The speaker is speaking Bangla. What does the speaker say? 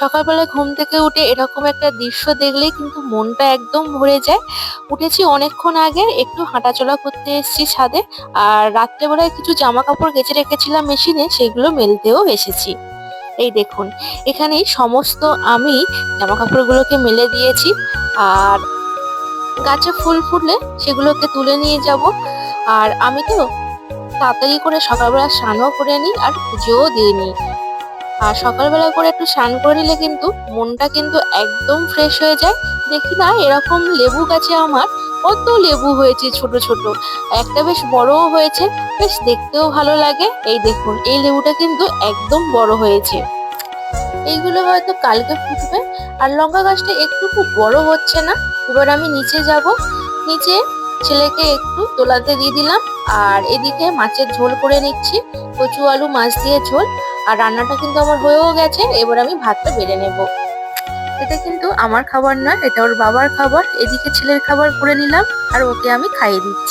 সকালবেলা ঘুম থেকে উঠে এরকম একটা দৃশ্য দেখলেই কিন্তু মনটা একদম ভরে যায়। উঠেছি অনেকক্ষণ আগে, একটু হাঁটাচলা করতে এসেছি ছাদে, আর রাত্রেবেলায় কিছু জামা কাপড় কেচে রেখেছিলাম মেশিনে, সেগুলো মেলতেও এসেছি। এই দেখুন এখানে সমস্ত আমি জামা কাপড়গুলোকে মেলে দিয়েছি, আর গাছে ফুল ফুটলে সেগুলোকে তুলে নিয়ে যাব। আর আমি তো তাড়াতাড়ি করে সকালবেলা স্নানও করে নিই, আর পুজোও দিয়ে নিই। আর সকালবেলা করে একটু স্নান করে নিলে কিন্তু মনটা কিন্তু একদম ফ্রেশ হয়ে যায়। দেখি না, এরকম লেবু গাছে আমার কত লেবু হয়েছে ছোট ছোট। একটা বেশ বড়ও হয়েছে, বেশ দেখতেও ভালো লাগে। এই দেখুন, এই লেবুটা কিন্তু একদম বড় হয়েছে। এইগুলো হয়তো কালকে ফুটবে, আর লঙ্কা গাছটা একটু খুব বড় হচ্ছে না। এবার আমি নিচে যাব। নিচে ছেলেকে একটু তোলাতে দিয়ে দিলাম, আর এদিকে মাছের ঝোল করে নিচ্ছি। কচু আলু, মাছ দিয়ে ঝোল। আর রান্নাটা কিন্তু আমার হয়েও গেছে, এবার আমি ভাতটা বেড়ে নেব। এটা কিন্তু আমার খাবার না এটা ওর বাবার খাবার, এদিকে ছেলের খাবার করে নিলাম, আর ওকে আমি খাইয়ে দিচ্ছি।